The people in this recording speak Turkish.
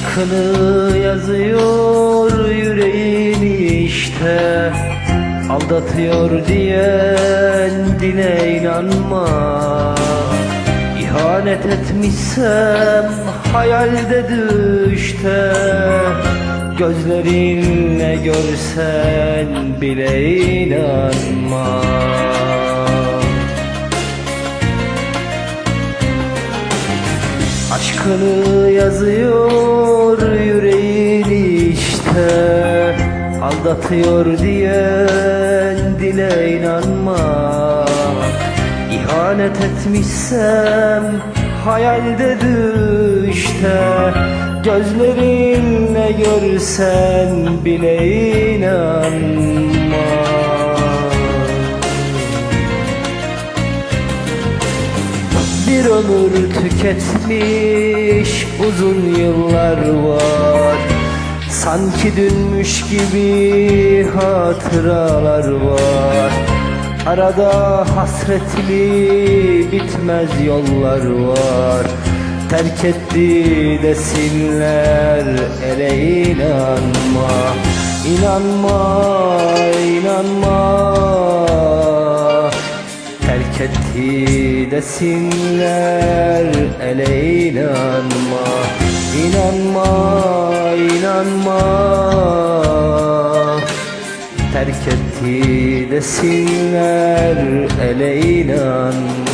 Aşkını yazıyor yüreğini işte. Aldatıyor diyen dile inanma. İhanet etmişsem hayalde düşte. Gözlerinle görsen bile inanma. Aşkını yazıyor Aldatıyor diyen dile inanma. İhanet etmişsem hayalde düşte. Gözlerinle görsen bile inanma. Bir ömür tüketmiş uzun yıllar var Sanki dünmüş gibi hatıralar var. Arada hasretli bitmez yollar var. Terk etti desinler ele inanma. İnanma, inanma. Terk etti desinler ele inanma. İnanma, inanma Terk etti desinler ele inanma